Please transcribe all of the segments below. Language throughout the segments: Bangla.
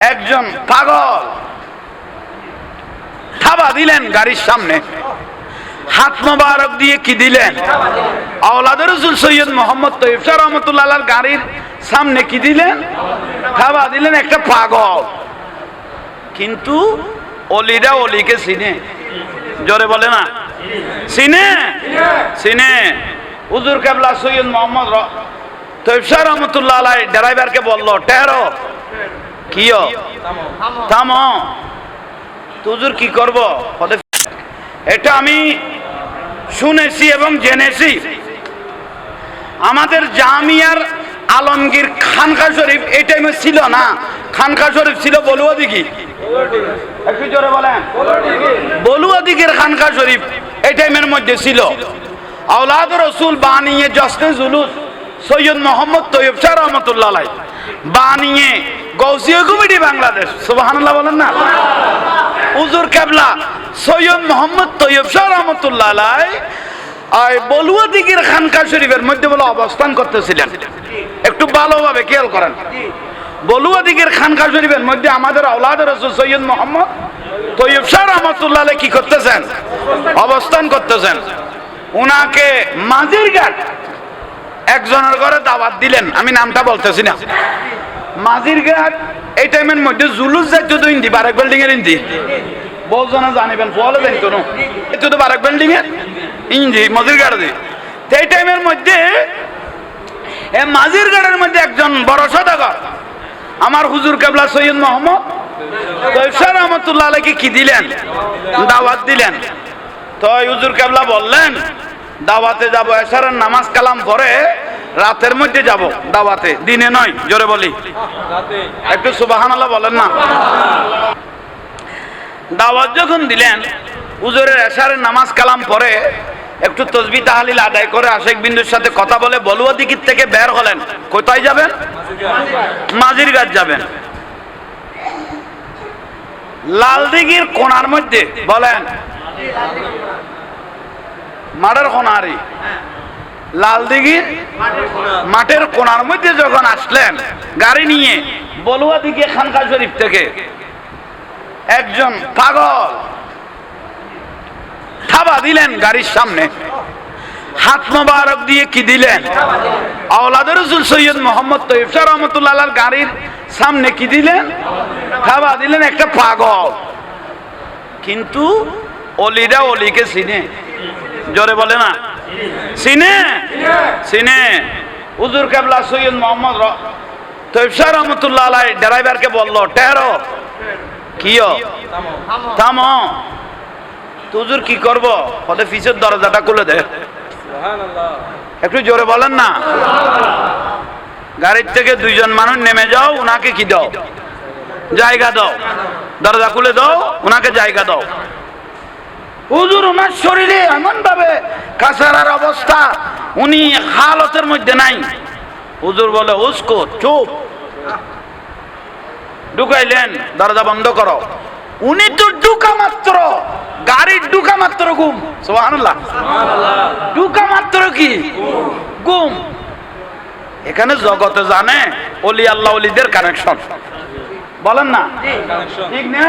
একজন পাগল। থাবা দিলেন গাড়ির সামনে। হাত মোবারক দিয়ে কি দিলেন? আওলাদের রসুল সৈয়দ মোহাম্মদ রহমতুল্লাহ গাড়ির সামনে কি দিলেন? থাবা দিলেন একটা পাগল। কিন্তু অলিরা অলিকে চিনে। জোরে বলে না। চিনে? চিনে। হুজুর কেবলা সৈয়দ মোহাম্মদ শাহ রহমতুল্লাহ ড্রাইভারকে বলল, টেরো। তুজুর কি করব? এটা আমি শুনেছি এবং জেনেছি। আমাদের জামিয়ার আলমগীর খানকা শরীফ এই টাইমে ছিল না? খানকা শরীফ ছিল বলুয়া দিঘি একটু জোরে বলেন। বলুয়া দিঘির খানকা শরীফ এই টাইমের মধ্যে ছিল। আওলাদ রসুল বানিয়ে জসনে জুলুস সৈয়দ মোহাম্মদ তৈয়ব শাহ রহমতুল্লাহ বানিয়ে গৌসিয়া কমিটি বাংলাদেশ। সুবহানাল্লাহ বলেন না? উজুর কেবলা সৈয়দ মোহাম্মদ তৈয়ব শাহ রহমতুল্লাহ আর বলুয়া দিঘির খানকা শরীফের মধ্যে বলে অবস্থান করতেছিলেন। একটু ভালোভাবে খেয়াল করেন। বলুয়া দিঘির খানকা শরীফের মধ্যে আমাদের আওলাদ রসুল সৈয়দ মোহাম্মদ তৈয়ব শাহ রহমতুল্লাহ কি করতেছেন? অবস্থান করতেছেন। উনাকে মাঝির ঘাট একজনের ঘরে দাওয়াত দিলেন। আমি নামটা বলতেছি না। মাঝির ঘাট, এই টাইমের মধ্যে জুলুস যাইতো তো হিন্দি বারেক বিল্ডিং এর হিন্দি বহুজনে জানিবেন ফলে জানিত না? এতো তো বারেক বিল্ডিং এর হিন্দি মাঝির ঘাট দি। এই টাইমের মধ্যে, এ মাঝির ঘাটের মধ্যে একজন বড় সদাগর, আমার হুজুর কেবলা সৈয়দ মোহাম্মদ তৈফসার রহমতুল্লাহ আলাইকে কি দিলেন? দাওয়াত দিলেন। তো হুজুর কেবলা বললেন, দাওয়াতে যাব এসারের নামাজ কালাম পরে রাতের মধ্যে যাব, দাওয়াতে। দিনে নয়, জোরে বলি। একটু সুবাহান বলেন না। দাওয়াত যখন দিলেন হুজুরের এসারের নামাজ কালাম পরে একটু তসবি তাহালিল আদায় করে আশেক বিন্দুর সাথে কথা বলে বলুয়া দিকির থেকে বের হলেন। কোথায় যাবেন? মাঝির গাছ যাবেন। লাল দিঘির কোনার মধ্যে বলেন, মাঠের কোনারি। লাল দিঘির মাঠের কোনার মধ্যে যখন আসলেন, গাড়ি নিয়ে বলুয়া দিকে খানকা শরীফ থেকে একজন পাগল থাবা দিলেন গাড়ির সামনে। হাত মোবারক দিয়ে কি দিলেন? আওলাদ রসুল সৈয়দ মোহাম্মদ শাহ রহমতুল্লাহ গাড়ির সামনে কি দিলেন? থাবা দিলেন একটা পাগল। কিন্তু অলিরা অলিকে চিনে। জোরে বলে না? চিনে চিনে হুজুর কেবলা সৈয়দ মোহাম্মদ শাহ রহমতুল্লাহ আলাই ড্রাইভারকে বলল টেরো কিও থামো তুজুর কি করব? বলে ফিসের দরজাটা খুলে দে। একটু জোরে বলেন না। গাড়ির থেকে দুইজন মানুষ নেমে যাও উনাকে কি দাও? জায়গা দাও। দরজা খুলে দাও উনাকে জায়গা দাও। হুজুর ওনার শরীরে এমন ভাবে কাছারার অবস্থা উনি হালতের মধ্যে নাই। হুজুর বলে উস্কো চুপ। ঢুকাইলেন দরজা বন্ধ করো। উনি তো ঢুকা মাত্র গাড়ির ঢুকা মাত্র ঘুম সুবহানাল্লাহ। ঢুকা মাত্র কি? ঘুম এখানে জগতে জানে অলি আল্লাহ অলিদের কানেকশন বলেন না? ঠিক না?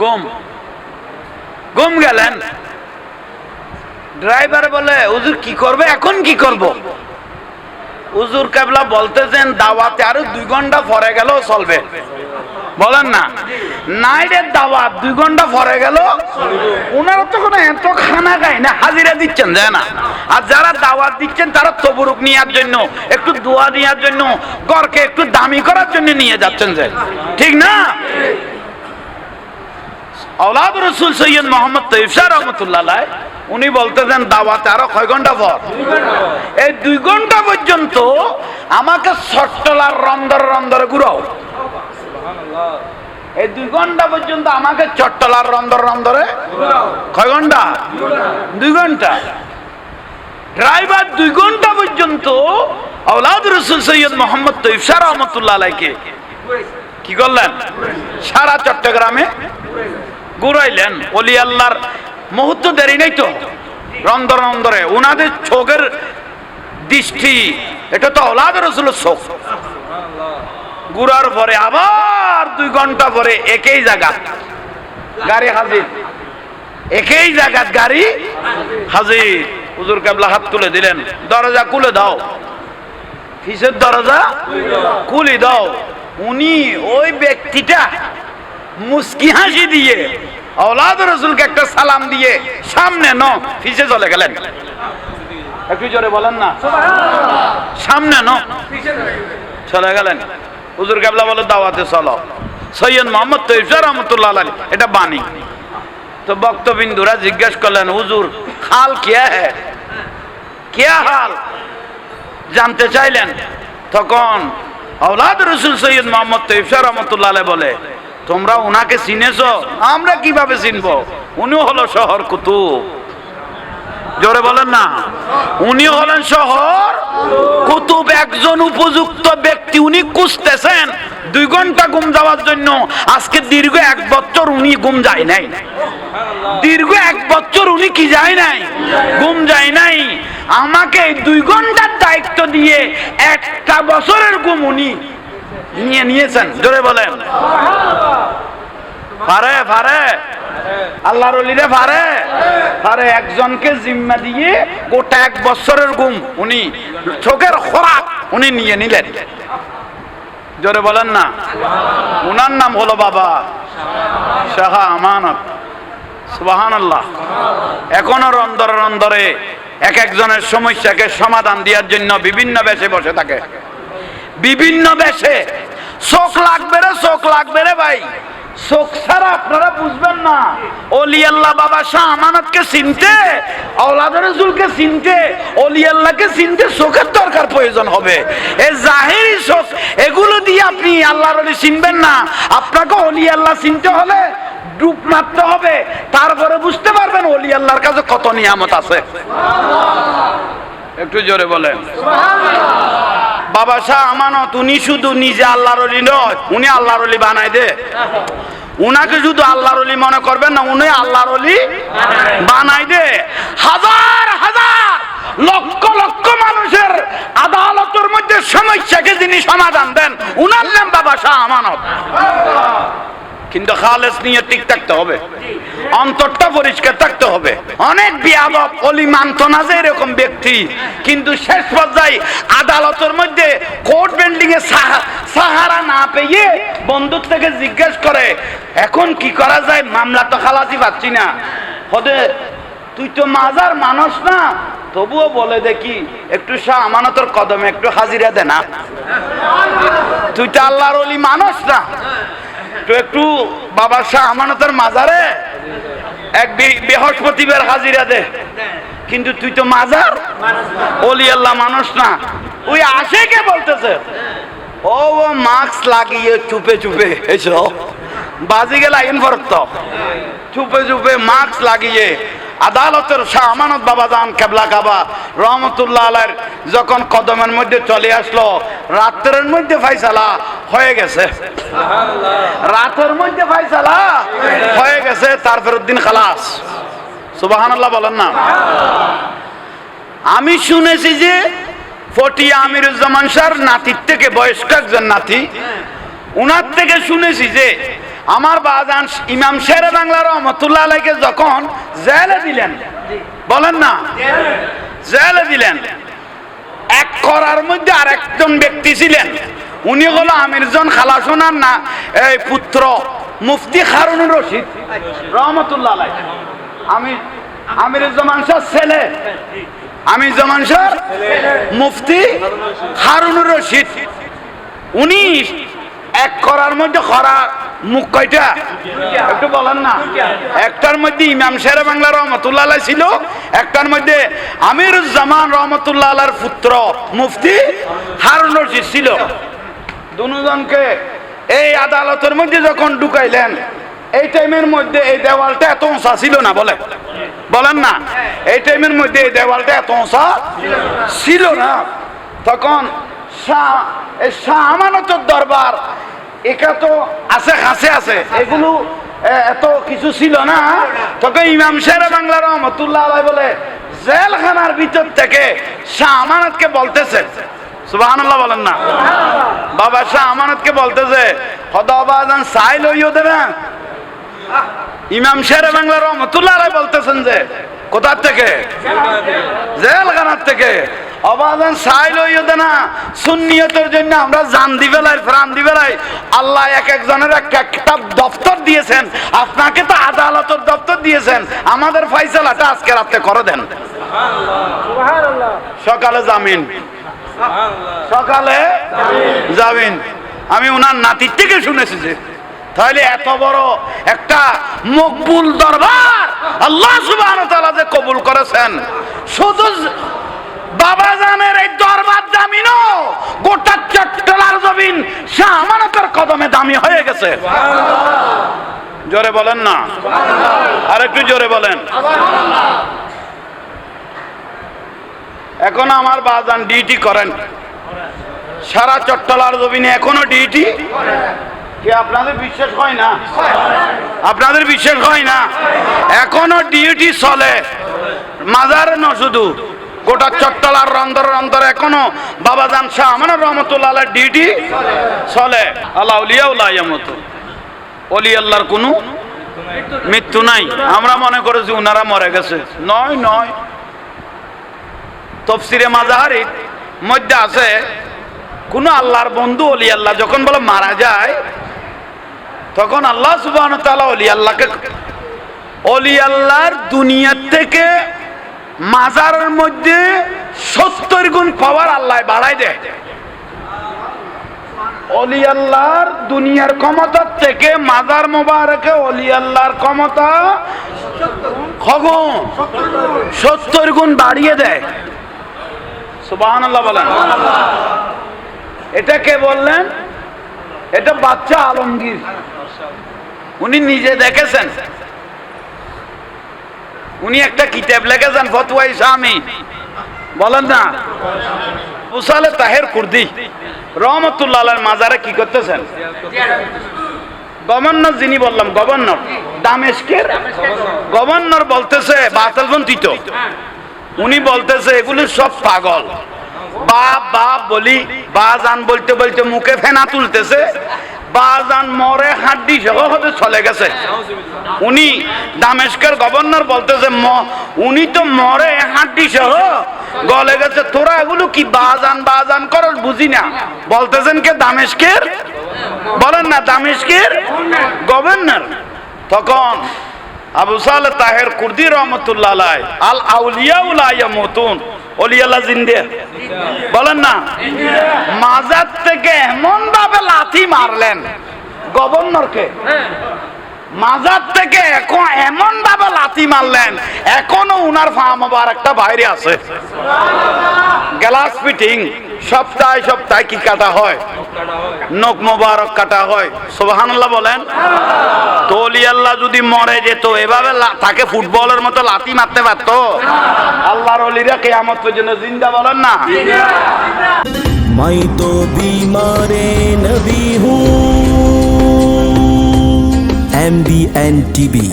ঘুম ঘুম গেলেন। ড্রাইভার বলে, হুজুর, কি করবে? এখন কি করব? হুজুর কেবলা বলতেছেন, দাওয়াতে আরও দুই ঘণ্টা পরে গেল চলবে। বলেন না। নাইটের দাওয়াত দুই ঘণ্টা পরে গেল ওনারা তো কোনো এত খানা খায় না, হাজিরা দিচ্ছেন যায় না। আর যারা দাওয়াত দিচ্ছেন, তারা তবরুক নেওয়ার জন্য, একটু দোয়া নেওয়ার জন্য গড়কে একটু দামি করার জন্য নিয়ে যাচ্ছেন যে। ঠিক না? আওলাদ রসুল সৈয়দ মোহাম্মদ তৈব শাহ রহমতুল্লাহ উনি বলতেছেন, দাওয়াতে আরও কয় ঘণ্টা পর? এই দুই ঘণ্টা পর্যন্ত আমাকে সট্টলার রন্দর রন্দরে ঘুরাও। এই দুই ঘণ্টা পর্যন্ত আমাকে চট্টলার রন্দর রন্দরে কয় ঘণ্টা? দুই ঘণ্টা। ড্রাইভার দুই ঘণ্টা পর্যন্ত আওলাদ রসুল সৈয়দ মোহাম্মদ তৈব শাহ রহমতুল্লাহ আলাইকে কি করলেন? সারা চট্টগ্রামে ঘুরাইলেন অলি আল্লাহর মুহূর্ত দেরি নেই তো? রন্দর রন্দরে উনাদের চোখের দৃষ্টি এটা তো ওলাদ রসুলের চোখ। ঘুরার পরে আবার দুই ঘণ্টা পরে একই জায়গা। গাড়ি হাজির। একই জায়গা গাড়ি হাজির। হুজুর কেবলা হাত তুলে দিলেন দরজা খুলে দাও। কিসের দরজা? খুলি দাও। উনি ওই ব্যক্তিটা মুস্কি হাসি দিয়ে আওলাদ রসুলকে একটা সালাম দিয়ে সামনে ন, ফিসে চলে গেলেন। একটু জোরে বলেন না। সামনে ন, চলে গেলেন। হুজুর কেবলা বলে, দাওয়াতে চলো। সৈয়দ মোহাম্মদ তৈফা রহমতুল্লাহ আলী এটা বাণী। তো বক্তবিন্দুরা জিজ্ঞেস করলেন, হুজুর হাল কিয়া হ্যাঁ কিয়া হাল জানতে চাইলেন। তখন আওলাদ রসুল সৈয়দ মোহাম্মদ তৈফা রহমতুল্লাহ বলে তোমরা ওনাকে চিনেছো? আমরা কীভাবে চিনব? উনি হলো শহর কুতুব। জোরে বলেন না। উনি হলেন শহর কুতুব। একজন উপযুক্ত ব্যক্তি উনি খুঁজতেছেন দুই ঘণ্টা ঘুম যাওয়ার জন্য। আজকে দীর্ঘ এক বছর উনি ঘুম যায় নাই। দীর্ঘ এক বছর উনি কি যায় নাই? ঘুম যায় নাই। আমাকে দুই ঘণ্টার দায়িত্ব দিয়ে একটা বছরের ঘুম উনি নিয়ে নিয়েছেন, জোরে বলেন। পারে পারে আল্লাহর অলিরে পারে পারে একজনকে জিম্মা দিয়ে গোটা এক বছরের ঘুম উনি, চোখের খোরাক উনি নিয়ে নিলেন। জোরে বলেন না। উনার নাম হলো বাবা শাহা আমানত। সুবাহান আল্লাহ এখনও রন্দরে রন্দরে এক একজনের সমস্যাকে সমাধান দেওয়ার জন্য বিভিন্ন বেশে বসে থাকে। বিভিন্ন বেশে চোখ লাগবে রে চোখ লাগবে রে ভাই। চোখ ছাড়া আপনারা বুঝবেন না। অলি আল্লাহ বাবা শাহ আমানতকে চিনতে, আওলাদ রসুলকে চিনতে, অলি আল্লাহকে চিনতে চোখের দরকার প্রয়োজন হবে। এই জাহেরি চোখ এগুলো দিয়ে আপনি আল্লাহর অলি চিনবেন না। আপনাকে অলি আল্লাহ চিনতে হলে ডুব মারতে হবে। তারপরে বুঝতে পারবেন অলি আল্লাহর কাছে কত নিয়ামত আছে। একটু জোরে বলেন। বাবা শাহ আমানত, উনি শুধু নিজে আল্লাহর অলি নয়, উনি আল্লাহর অলি বানাই দে। উনাকে শুধু আল্লাহর অলি মনে করবেন না, উনি আল্লাহর অলি বানাই দে। হাজার হাজার, লক্ষ লক্ষ মানুষের আদালতের মধ্যে সমস্যাকে যিনি সমাধান দেন, উনার নাম বাবা শাহ আমানত। কিন্তু খালেস নিয়ে ঠিক থাকতে হবে। অন্তরটা পরিষ্কার থাকতে হবে। অনেক বিয়াদব অলি মানত না যে এরকম ব্যক্তি, কিন্তু শেষ পর্যায়ে আদালতের মধ্যে কোর্ট বিল্ডিং এ সাহা- সাহারা না পেয়ে বন্ধুর থেকে জিজ্ঞেস করে, এখন কি করা যায়? মামলা তো খালাসি পাচ্ছি না। হতে তুই তো মাজার মানুষ না? তবুও বলে দেখি, একটু শাহ আমানতর কদমে একটু হাজিরা দে না। তুই তো আল্লাহর অলি মানুষ না? তো একটু বাবা শাহ আমানতের মাজারে? এক বৃহস্পতিবার হাজিরা দে। কিন্তু তুই তো মাজার? অলি আল্লাহ মানুষ না। ওই আসে কে বলতেছে। ও ও মাস্ক লাগিয়ে চুপে চুপে এসো। বাজি গেল আইন ভরত। চুপে চুপে মাস্ক লাগিয়ে আদালতের শাহ আমানত বাবা যান কেবলা কাবা রহমতুল্লাহ আলাইর যখন কদমের মধ্যে চলে আসলো রাত্রের মধ্যে ফাইসালা হয়ে গেছে। রাতের মধ্যে ফাইসালা গেছে তারপরের দিন খালাস। সুবাহান আল্লাহ বলেন না। আমি শুনেছি যে আমিরুজ্জামান শাহর নাতির থেকে বয়স্ক একজন নাতি। উনার থেকে শুনেছি যে আমার বাজান ইমাম শের বাংলা রহমতুল্লাহ আলাইকে যখন জেলে দিলেন, বলেন না, জেলে দিলেন, এক করার মধ্যে আর একজন ব্যক্তি ছিলেন। উনি হলো আমিরজন খালাসোনার না এই পুত্র মুফতি হারুনুর রশিদ, রহমতুল্লাহ আলাই আমি আমিরুজ্জামান শাহ ছেলে। আমি জামান শাহ মুফতি হারুনুর রশিদ। উনি এক করার মধ্যে খরা, মুখ কয়টা? একটু বলেন না। একটার মধ্যে ইমাম শের বাংলা রহমতুল্লাহ আলাই ছিল, একটার মধ্যে আমিরুজ্জামান রহমতুল্লাহ আলার পুত্র মুফতি হারুন রশিদ ছিল। দুজনকে এই আদালতের মধ্যে যখন ঢুকাইলেন, এই টাইমের মধ্যে এই দেওয়ালটা এত উঁচা ছিল না বলে বলেন না, এই টাইমের মধ্যে এই দেওয়ালটা এত উঁচা ছিল না। তখন শাহ আমানতের দরবার, একা তো আছে, কাছে আছে, এগুলো এত কিছু ছিল না। তখন ইমাম শের বাংলা রহমতুল্লাহ বলে, জেলখানার ভিতর থেকে শাহ আমানতকে বলতেছে সুবহানাল্লাহ বলেন না। বাবা শাহ আমানতকে বলতেছে হদাবাজান সাই লইও দেবে। ইমাম শের বাংলা রহমতুল্লাহ বলতেছেন যে কোথার থেকে? জেলখানার থেকে। অবাদান সাই লইও দে না। সুন্নিয়তের জন্য আমরা জান দি বেলাই প্রাণ দি বেলাই আল্লাহ এক একজনের এক একটা দপ্তর দিয়েছেন। আপনাকে তো আদালতের দপ্তর দিয়েছেন। আমাদের ফাইসালাটা আজকে রাতে করে দেন। সকালে জামিন। সকালে যাবেন। আমি ওনার নাতির থেকে শুনেছি যে তাহলে এত বড় একটা মকবুল দরবার আল্লাহ তাআলা যে কবুল করেছেন। শুধু বাবা জানের এই দরবার জামিনও গোটা চট্টলার জমিন শাহ আমানতের কদমে দামি হয়ে গেছে। জোরে বলেন না? আর একটু জোরে বলেন। এখন আমার বাজান ডিউটি করেন। সারা চট্টলার জমিনে এখনও ডিউটি? কি আপনাদের বিশ্বাস হয় না? আপনাদের বিশ্বাস হয় না? এখনও ডিউটি চলে। মাজারে ন শুধু গোটা চট্টলার রন্দর রন্দর এখনও বাবাজান শাহ আমার রহমতুল্লাহ ডিউটি চলে। আল্লাহ অলি আল্লাহর কোনো মৃত্যু নাই। আমরা মনে করেছি উনারা মরে গেছে। নয় নয়। তফসিরে মাজাহারির মধ্যে আছে, কোন আল্লাহর বন্ধু অলি আল্লাহ যখন বলে মারা যায়, তখন আল্লাহ সুবাহ অলি আল্লাহকে অলি আল্লাহর দুনিয়ার থেকে মাজারের মধ্যে সত্তর গুণ পাওয়ার আল্লাহ বাড়াই দেয়। অলি আল্লাহর দুনিয়ার ক্ষমতার থেকে মাজার মোবারকে অলি আল্লাহর ক্ষমতা সত্তর গুণ বাড়িয়ে দেয়। সুবাহান এটা কে বললেন, এটা বাচ্চা আলমগীর। উনি নিজে দেখেছেন। উনি একটা কিতাব লিখেছেন ফতুয়াই স্বামী বলেন না উসালে তাহের কুর্দি। রহমতুল্লাহ মাজারে কি করতেছেন? গভর্নর যিনি বললাম, গভর্নর। দামেস্কের গভর্নর বলতেছে বাতালবন্তি তো উনি বলতেছে, এগুলি সব পাগল। বাপ বাপ বলি, বাজান বলতে বলতে মুখে ফেনা তুলতেছে, বাজান মরে হাড্ডি সহ হতে চলে গেছে। উনি দামেস্কের গভর্নর বলতেছে উনি তো মরে হাড্ডি সহ গলে গেছে। তোরা এগুলো কি বাজান বাজান করস? বুঝি না। বলতেছেন কে? দামেস্কের? বলেন না, দামেস্কের গভর্নর। তখন আবু সালে তাহের কুর্দি রহমতুল্লাহ আল জিন্দে। বলেন না। থেকে মারলেন। গভর্নরকে। থেকে এখন মারলেন। এখনও উনার ফার্ম আবার একটা বাইরে আছে। গ্লাস ফিটিং, সপ্তাহে সপ্তাহে কি কাটা হয়? নখ মোবারক কাটা হয়। সোবাহান্লাহ বলেন। তো অলি আল্লাহ যদি মরে যেত, এভাবে তাকে ফুটবলের মতো লাতি মারতে পারতো। আল্লাহর অলিরা কেয়ামত পর্যন্ত জিন্দা বলেন না? মাই তো বিমারে নবী এম বি এন টিভি,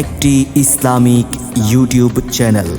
একটি ইসলামিক ইউটিউব চ্যানেল।